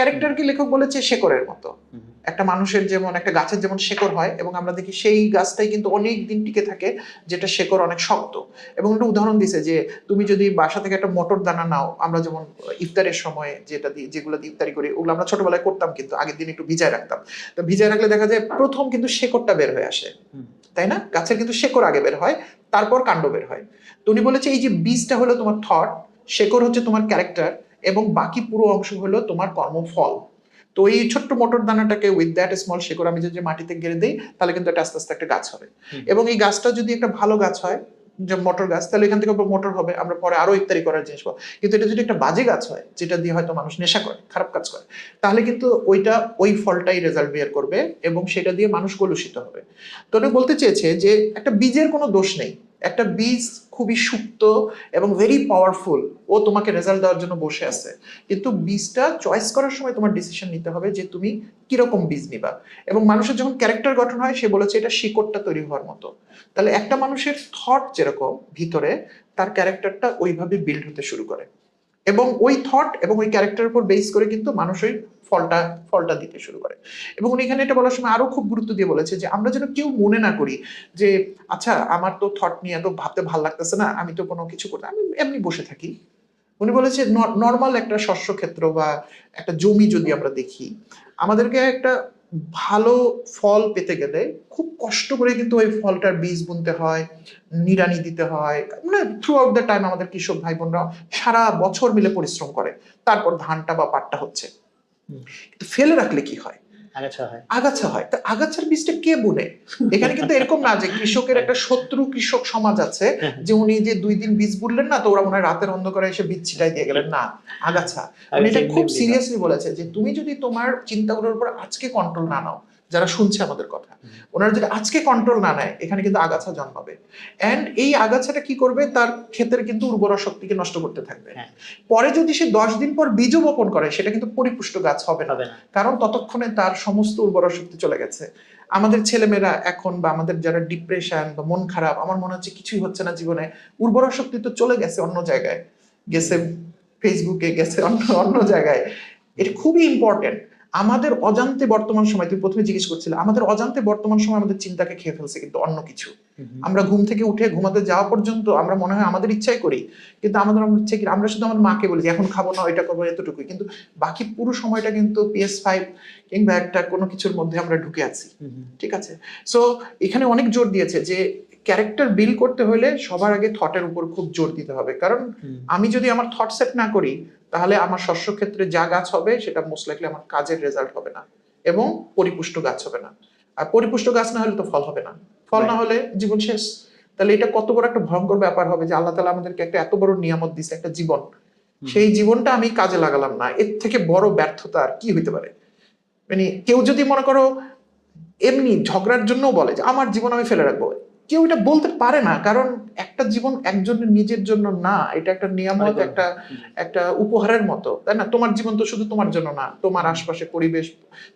ক্যারেক্টারকে লেখক বলেছে? শেকড়ের মতো। একটা মানুষের যেমন একটা গাছের যেমন শেকড় হয় এবং আমরা দেখি সেই গাছটাই কিন্তু অনেক দিন টিকে থাকে যেটা শেকড় অনেক শক্ত। এবং একটা উদাহরণ দিছে যে তুমি যদি বাসা থেকে একটা মটর দানা নাও আমরা যেমন ইফতারের সময় যেটা দিয়ে যেগুলো দিয়ে ইফতারি করি ওগুলো আমরা ছোটবেলায় করতাম কিন্তু আগের দিন একটু ভিজায় রাখতাম। তো ভিজায় রাখলে দেখা যায় প্রথম কিন্তু শেকড়টা বের হয়ে আসে। তাই না? গাছের কিন্তু শেকড় আগে বের হয় তারপর কাণ্ড বের হয়। তো উনি বলেছে এই যে বীজটা হলো তোমার থট শেকড় হচ্ছে তোমার ক্যারেক্টার এবং বাকি পুরো অংশ হলো তোমার কর্মফল। তো এই ছোট্ট মোটর দানাটাকে উইথ দ্যাট স্মল শেকড় আমি যদি মাটিতে গেড়ে দিই তাহলে কিন্তু এটা আস্তে আস্তে একটা গাছ হবে। এবং এই গাছটা যদি একটা ভালো গাছ হয় যে মটর গাছ তাহলে এখান থেকে মোটর হবে আমরা পরে আরও ইত্যাদি করার জিনিস পাবো। কিন্তু এটা যদি একটা বাজে গাছ হয় যেটা দিয়ে হয়তো মানুষ নেশা করে খারাপ কাজ করে তাহলে কিন্তু ওইটা ওই ফলটাই রেজাল্ট বের করবে এবং সেটা দিয়ে মানুষ কলুষিত হবে। তো বলতে চেয়েছে যে একটা বীজের কোনো দোষ নেই। একটা বীজ খুবই সুপ্ত এবং ভেরি পাওয়ারফুল ও তোমাকে রেজাল্ট দেওয়ার জন্য বসে আছে। কিন্তু বীজটা চয়েস করার সময় তোমার ডিসিশন নিতে হবে যে তুমি কীরকম বীজ নিবা। এবং মানুষের যখন ক্যারেক্টার গঠন হয়, সে বলেছে এটা শিকড়টা তৈরি হওয়ার মতো। তাহলে একটা মানুষের থট যেরকম ভিতরে, তার ক্যারেক্টারটা ওইভাবে বিল্ড হতে শুরু করে। এবং ওই থট এবং ওই ক্যারেক্টারের উপর বেস করে কিন্তু মানুষ ওই ফলটা ফলটা দিতে শুরু করে। এবং উনি এখানে এটা বলার সময় আরও খুব গুরুত্ব দিয়ে বলেছে যে, আমরা যেন কেউ মনে না করি যে আচ্ছা আমার তো থট নিয়ে তো ভাবতে ভালো লাগতেছে না, আমি তো কোনো কিছু করতে আমি এমনি বসে থাকি। উনি বলেছে নর্মাল একটা শস্য ক্ষেত্র বা একটা জমি যদি আমরা দেখি, আমাদেরকে একটা ভালো ফল পেতে গেলে খুব কষ্ট করে কিন্তু ওই ফলটার বীজ বুনতে হয়, নিড়ানি দিতে হয়। মানে থ্রু আউট দ্য টাইম আমাদের কৃষক ভাই বোনরা সারা বছর মিলে পরিশ্রম করে। তারপর ধানটা বা পাটটা হচ্ছে। কিন্তু ফেলে রাখলে কি হয়? আগাছা হয়। তা আগাছার বীজটা কে বুনে? এখানে কিন্তু এরকম না যে কৃষকের একটা শত্রু কৃষক সমাজ আছে যে উনি যে দুই দিন বীজ বুনলেন না তো ওরা মনে হয় রাতের অন্ধকারে এসে বীজ ছিটাই দিয়ে গেলেন। না আগাছা। উনি এটা খুব সিরিয়াসলি বলেছে যে তুমি যদি তোমার চিন্তাগুলোর উপর আজকে কন্ট্রোল না নাও যারা শুনছে আমাদের কথা। ওনারা যদি আজকে কন্ট্রোল না নেয় এখানে কিন্তু আগাছা জন্মাবে। অ্যান্ড এই আগাছাটা কি করবে? তার ক্ষেতের কিন্তু উর্বরা শক্তিকে নষ্ট করতে থাকবে। হ্যাঁ। পরে যদি সে দশ দিন পর বীজও বপন করে সেটা কিন্তু পরিপুষ্ট গাছ হবে না। হবে না। কারণ ততক্ষণে তার সমস্ত উর্বরা শক্তি চলে গেছে। আমাদের ছেলেমেয়েরা এখন বা আমাদের যারা ডিপ্রেশন বা মন খারাপ আমার মনে হচ্ছে কিছুই হচ্ছে না জীবনে। উর্বরা শক্তি তো চলে গেছে অন্য জায়গায়। গেছে ফেসবুকে গেছে অন্য অন্য জায়গায়। এটা খুবই ইম্পর্টেন্ট আমাদের অজান্তে বর্তমান সময় তুমি প্রথমে জিজ্ঞেস করছিলে আমাদের অজান্তে বর্তমান সময় আমাদের চিন্তাকে খেয়ে ফেলছে কিন্তু অন্য কিছু। আমরা ঘুম থেকে উঠে ঘুমাতে যাওয়া পর্যন্ত আমরা মনে হয় আমাদের ইচ্ছাই করি কিন্তু আমাদের ইচ্ছে কি আমরা শুধু আমার মাকে বলি যে এখন খাব না এটা করব এতটুকুই। কিন্তু বাকি পুরো সময়টা কিন্তু পিএস ফাইভ কিংবা একটা কোনো কিছুর মধ্যে আমরা ঢুকে আছি। ঠিক আছে? সো এখানে অনেক জোর দিয়েছে যে ক্যারেক্টার বিল করতে হলে সবার আগে থটের উপর খুব জোর দিতে হবে। কারণ আমি যদি আমার থট সেট না করি তাহলে আমার শস্য ক্ষেত্রে যা গাছ হবে সেটা মোস্ট লাইকলি আমার কাজের রেজাল্ট হবে না এবং পরিপুষ্ট গাছ হবে না। আর পরিপুষ্ট গাছ না হলে তো ফল হবে না। ফল না হলে জীবন শেষ। তাহলে এটা কত বড় একটা ভয়ঙ্কর ব্যাপার হবে যে আল্লাহ তালা আমাদেরকে একটা এত বড় নিয়ামত দিছে একটা জীবন। সেই জীবনটা আমি কাজে লাগালাম না। এর থেকে বড় ব্যর্থতা আর কি হইতে পারে? মানে কেউ যদি মনে করো এমনি ঝগড়ার জন্য বলে যে আমার জীবন আমি ফেলে রাখব। কেউ এটা বলতে পারে না কারণ একটা জীবন একজনের নিজের জন্য না এটা একটা নিয়ামত একটা একটা উপহারের মতো তাই না? তোমার জীবন তো শুধু তোমার জন্য না তোমার আশপাশে পরিবেশ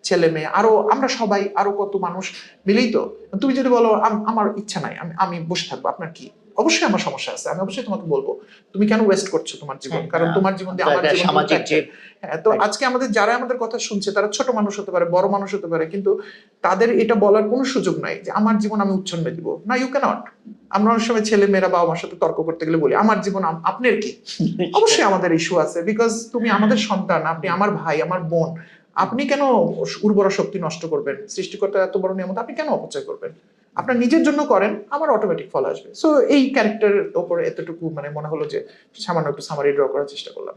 ছেলে মেয়ে আরও আমরা সবাই আরও কত মানুষ মিলেই তো। তুমি যদি বলো আমার ইচ্ছা নাই আমি আমি বসে থাকব আপনার কি? অবশ্যই আমার সমস্যা আছে আমি অবশ্যই তোমাকে বলব তুমি কেন ওয়েস্ট করছ তোমার জীবন? হ্যাঁ, কারণ হ্যাঁ। তোমার জীবন দিয়ে আমার জীবন সামাজিক হ্যাঁ তো আজকে আমাদের যারা আমাদের কথা শুনছে তারা ছোট মানুষ হতে পারে বড় মানুষ হতে পারে কিন্তু তাদের এটা বলার কোনো সুযোগ নাই যে আমার জীবন আমি উচ্ছন্নে দিব। না ইউ ক্যানট আমরা অনেক সময় ছেলে মেয়েরা বাবা মার সাথে তর্ক করতে গেলে বলি আমার জীবন আপনার কি? অবশ্যই আমাদের ইস্যু আছে বিকজ তুমি আমাদের সন্তান আপনি আমার ভাই আমার বোন আপনি কেন উর্বরা শক্তি নষ্ট করবেন? সৃষ্টিকর্তা এত বড় নিয়ামত আপনি কেন অপচয় করবেন? আপনার নিজের জন্য করেন, আমার অটোমেটিক ফল আসবে। সো এই ক্যারেক্টারের ওপরে এতটুকু মানে মনে হলো যে সামান্য একটু সামারি ড্র করার চেষ্টা করলাম।